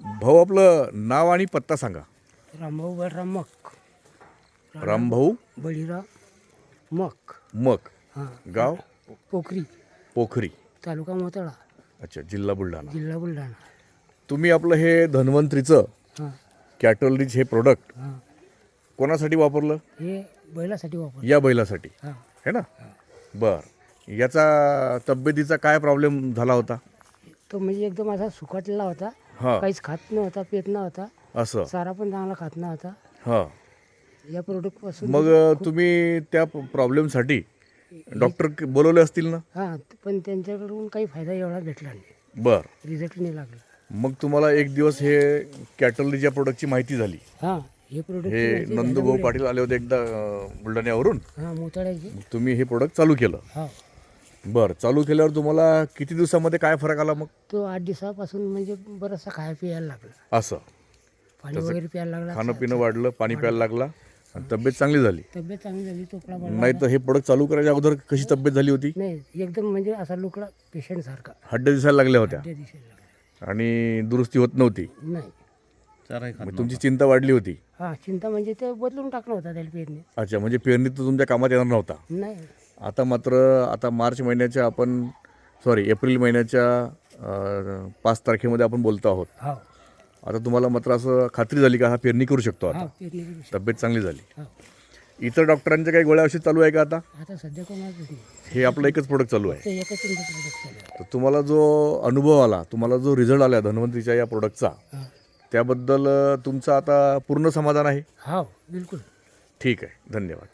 भाऊ आपलं नाव आणि पत्ता सांगा. रामभाऊ बळराम मक. रामभाऊ बळीराम मक. मक. हां. गाव? पोखरी. पोखरी. तालुका मोताळा. अच्छा जिल्हा बुलढाणा. जिल्हा बुलढाणा. तुम्ही आपलं हे धन्वंतरीचं हां. कॅटल रिच हे प्रोडक्ट हां. कोणासाठी वापरलं? हे बैलासाठी वापर या बैलासाठी. हां. है ना? बर. याचा तब्येतीचा काय प्रॉब्लेम झाला होता? तो म्हणजे एकदम असा सुकाटलेला होता. हां. काहीच खात नव्हता पेत नव्हता. असं. चारा पण चांगला खात नव्हता. हां. या प्रोडक्टपासून मग तुम्ही त्या प्रॉब्लेमसाठी डॉक्टर बोलवले असतील ना? हां पण त्यांच्याकडून काही फायदा एवढा भेटला नाही. बर. रिझल्ट नाही लागला. मग तुम्हाला एक दिवस हे कॅटलरीच्या प्रोडक्टची माहिती झाली. हां हे प्रोडक्ट हे नंदूभाऊ पाटील आले होते एकदा अं, बुलढाण्यावरून. हां मोताळ्याचे. तुम्ही हे प्रोडक्ट चालू केलं. हा. बरं चालू केल्यावर तुम्हाला किती दिवसामध्ये काय फरक आला मग? तो आठ दिवसापासून म्हणजे बराचसा खाया प्यायला लागला. असं. पाणी वगैरे प्यायला लागला खाणं पिणं वाढलं पाणी प्यायला लागला आणि तब्येत चांगली झाली. तब्येत चांगली झाली चोपडा पडला नाही तर हे प्रोडक्ट चालू करायच्या अगोदर कशी तब्येत झाली होती? नाही एकदम म्हणजे असा लुकडा पेशंट सारखा. हड्ड्या दिसायला लागल्या होत्या. ते दिसायला लागला आणि दुरुस्ती होत नव्हती. नाही. मग तुमची चिंता वाढली होती. हा चिंता म्हणजे ते बदलून टाकणं होता त्याला पेरणी. अच्छा म्हणजे पेरणी तर तुमच्या कामात येणार नव्हता. नाही. आता मात्र आता मार्च महिन्याच्या आपण सॉरी एप्रिल महिन्याच्या पाच तारखेमध्ये आपण बोलतो आहोत. हा. आता तुम्हाला मात्र असं खात्री झाली का हा पेरणी करू शकतो हा आता. तब्येत चांगली झाली. हा. इतर डॉक्टरांच्या काही गोळ्या औषध चालू आहे का आता? हे आपलं एकच प्रोडक्ट चालू आहे. तर तुम्हाला जो अनुभव आला तुम्हाला जो रिझल्ट आला धन्वंतरीच्या या प्रोडक्टचा हा. त्याबद्दल तुमचं आता पूर्ण समाधान आहे? हा बिलकुल. ठीक आहे. धन्यवाद.